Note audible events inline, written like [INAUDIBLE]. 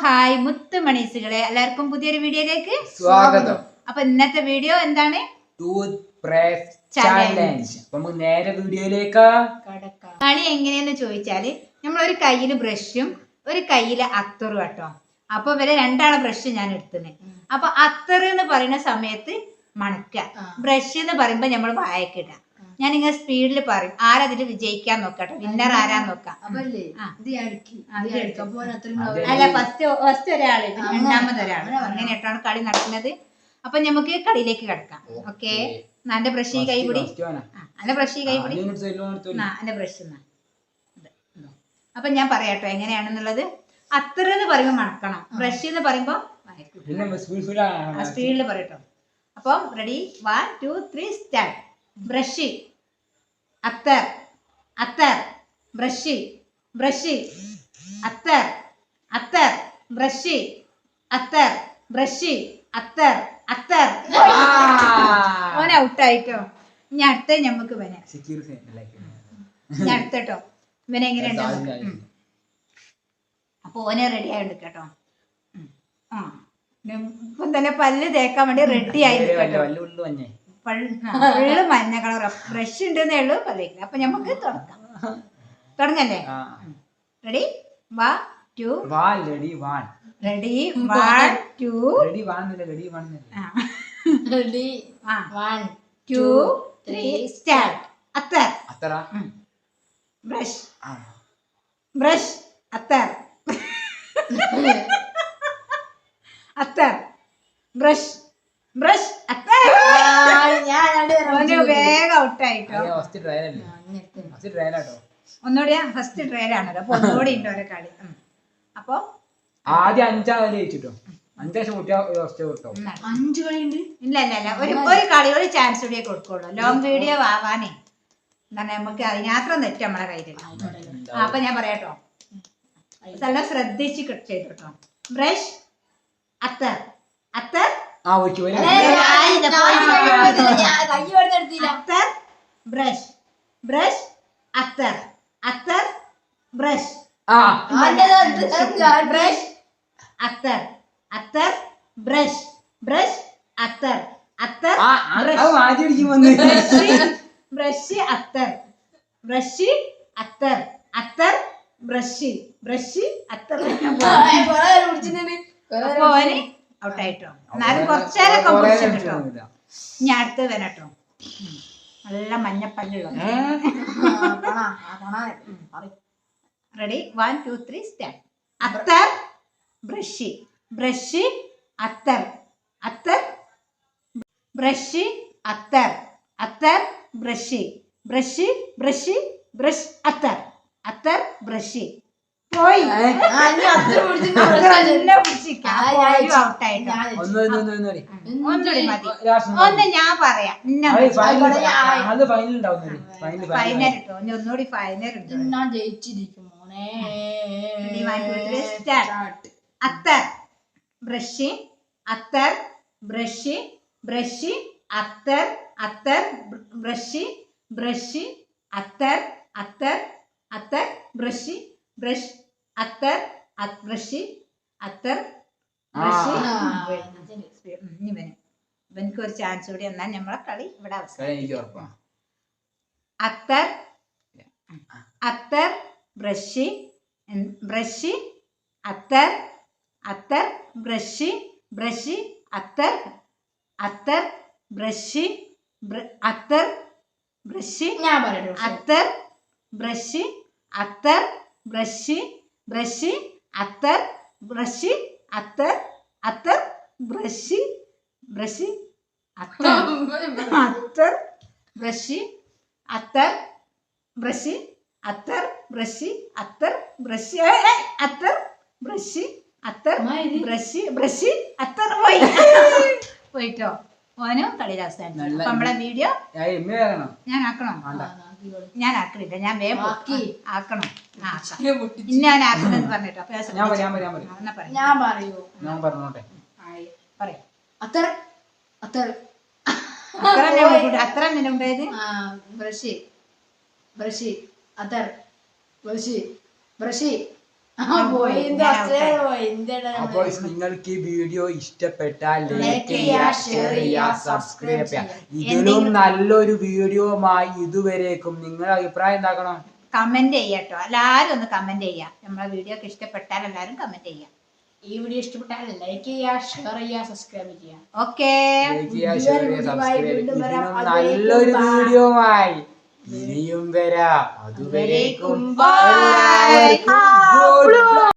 Hi മുത്തുമണീസുകളെ എല്ലാവർക്കും പുതിയൊരു വീഡിയോയിലേക്ക് സ്വാഗതം. അപ്പൊ ഇന്നത്തെ വീഡിയോ എന്താണ്? ചാലഞ്ച് നമുക്ക് നേരെ വീഡിയോയിലേക്ക്. കളി എങ്ങനെയെന്ന് ചോദിച്ചാൽ നമ്മൾ ഒരു കയ്യിൽ ബ്രഷും ഒരു കയ്യിൽ അത്തറും കേട്ടോ അപ്പൊ ഇവരെ രണ്ടാളെ ബ്രഷ് ഞാൻ എടുത്തത് അപ്പൊ അത്തറ് എന്ന് പറയുന്ന സമയത്ത് മണക്ക. ബ്രഷ് എന്ന് പറയുമ്പോ നമ്മൾ വായക്കിടുക ഞാൻ ഇങ്ങനെ സ്പീഡിൽ പറയും ആരതിൽ വിജയിക്കാൻ നോക്കട്ടെ വിന്നർ ആരാന്ന് നോക്കാം. അല്ല ഫസ്റ്റ് ഫസ്റ്റ് ഒരാൾ. രണ്ടാമത് ഒരാൾ. അങ്ങനെയായിട്ടാണ് കളി നടക്കുന്നത്. അപ്പൊ നമുക്ക് കളിയിലേക്ക് കിടക്കാം. ഓക്കെ. എന്റെ ബ്രഷ് ഈ കൈപിടി ആ, എന്റെ ബ്രഷ് ഈ കൈപിടി എന്റെ ബ്രഷ്. അപ്പൊ ഞാൻ പറയാട്ടോ എങ്ങനെയാണെന്നുള്ളത്? അത്ര എന്ന് പറയുമ്പോ മണക്കണം. ബ്രഷ് എന്ന് പറയുമ്പോ പിന്നെ സ്പീഡിൽ പറയട്ടോ. അപ്പം ready one two three start brush. അത്തർ അത്തർ brush brush അത്തർ അത്തർ brush അത്തർ brush അത്തർ അത്തർ. ഓൻ ഔട്ടായിട്ടോ. ഇനി അടുത്ത ഞമ്മക്ക് വരാം ഇനി അടുത്തട്ടോ. ഇവനെ എങ്ങനെയുണ്ട് ഉം. അപ്പൊ ഓനെ റെഡി ആയി കേട്ടോ. ആ. ഇപ്പം തന്നെ പല്ല് തേക്കാൻ വേണ്ടി റെഡി ആയി ഫുള്ള് [LAUGHS] മഞ്ഞ കളർ ഫ്രഷ് ഉണ്ടെന്നേ ഉള്ളൂ. പല്ലേക്കില്ല അപ്പൊ നമുക്ക് തുടങ്ങാം. തുടങ്ങല്ലേ? Ready one two ready one ready one two ready one ready one ready ആ. വൺ ടു ത്രീ സ്റ്റാർട്ട് അത്തർ അത്ര ബ്രഷ് ബ്രഷ് അത്തർ അത്തർ ബ്രഷ് അത്തർ ഞാൻ രണ്ട് ഓന് വേഗം ഔട്ടായിട്ടോ? ഫസ്റ്റ് ട്രയൽ അല്ലേ? ഫസ്റ്റ് ട്രയൽ ആട്ടോ ഒന്നുകൂടി ഫസ്റ്റ് ട്രയലാണല്ലോ അപ്പൊ ഒന്നുകൂടി ഉണ്ട് ഓരോ കളി. അപ്പൊ ആദ്യം അഞ്ചാ കളി ജയിച്ചിട്ടോ? ഇല്ല ഇല്ല ഇല്ല. ഒരു ഒരു കളി ഒരു ചാൻസ് കൂടിയേ കൊടുക്കുള്ളൂ. ലോങ് വീഡിയോ ആവാനേ. എന്താണ് നമുക്ക് തെറ്റ് നമ്മളെ കയ്യിലില്ല അപ്പൊ ഞാൻ പറയാട്ടോ നല്ല ശ്രദ്ധിച്ച് ചെയ്തോട്ടോ. Brush അത്തർ അത്തർ അത്തർ brush. ബ്രഷ് അത്തർ. അത്തർ ബ്രഷ്. ആ. Brush. അത്തർ. അത്തർ brush. Brush അത്തർ. അത്തർ brush. അത്തർ. Brush അത്തർ. അത്തർ brush. Brush അത്തർ. അപ്പൊ ഓന് ഔട്ടായിട്ടോ എന്നാലും കുറച്ചേരെ കുറേ പിടിച്ചു കേട്ടോ. ഞാൻ അടുത്ത് വരട്ടോ. നല്ല മഞ്ഞപ്പല്ലുള്ള ready one two three start അത്തർ brush. Brush അത്തർ. അത്തർ brush അത്തർ. അത്തർ brush. Brush brush brush അത്തർ. അത്തർ brush. പോയി. ഒന്ന് ഞാൻ പറയാം. ഫൈനൽ ഇട്ടോ? ഇനി ഒന്നുകൂടി ഫൈനൽ ഞാൻ ജയിച്ചിരിക്കും മോനെ. അത്തർ brush അത്തർ brush brush അത്തർ അത്തർ brush brush അത്തർ അത്തർ അത്തർ brush brush. അത്തർ brush. അത്തർ brush. വരും. ഇവനക്ക് ഒരു ചാൻസ് കൂടി എന്നാൽ നമ്മളെ കളി ഇവിടെ അവസാനം അത്തർ അത്തർ brush. Brush അത്തർ അത്തർ brush brush അത്തർ അത്തർ brush അത്തർ brush ഞാൻ പറയട്ടെ അത്തർ brush അത്തർ brush brush അത്തർ brush അത്തർ അത്തർ brush brush അത്തർ. അത്തർ brush അത്തർ brush അത്തർ brush അത്തർ brush. അത്തർ brush അത്തർ brush brush അത്തർ. പോയി. [LAUGHS] പോയിട്ടോ. ഓനും അപ്പൊ നമ്മളെ വീഡിയോ ഞാൻ ആക്കണോ? ഞാൻ ആക്കണില്ല. ഞാൻ വേഗം ആക്കി. ആക്കണം. ഇന്ന ഞാൻ ആക്കണെന്ന് പറഞ്ഞിട്ടോ. അപ്പൊ ഞാൻ പറയാം പറയാം. അത്ര ഉണ്ട്. അത്ര തന്നെ ഉണ്ടായത് ആ ബ്രഷി. ബ്രഷ്. അത്തർ ബ്രഷ്. ബ്രഷ്. അപ്പോൾ നിങ്ങൾക്ക് ഈ വീഡിയോ ഇഷ്ടപ്പെട്ടാൽ ലൈക്ക് ചെയ്യുക, ഷെയർ ചെയ്യുക ചെയ്യുക, സബ്സ്ക്രൈബ് ചെയ്യുക ഇതിലും നല്ലൊരു ആയി ഇതുവരേക്കും നിങ്ങളുടെ അഭിപ്രായം എന്താക്കണം കമന്റ് ചെയ്യട്ടോ എല്ലാരും ഒന്ന് കമന്റ് ചെയ്യാം. നമ്മളെ വീഡിയോ ഒക്കെ ഇഷ്ടപ്പെട്ടാൽ എല്ലാരും കമന്റ് ചെയ്യാം. ഈ വീഡിയോ ഇഷ്ടപ്പെട്ടാൽ ലൈക്ക് ചെയ്യുക ഷെയർ ചെയ്യുക സബ്സ്ക്രൈബ് ചെയ്യുക ഓക്കെ നല്ലൊരു വീഡിയോ വീഡിയോമായി ഇനിയും വരാം. അതുവരേക്കും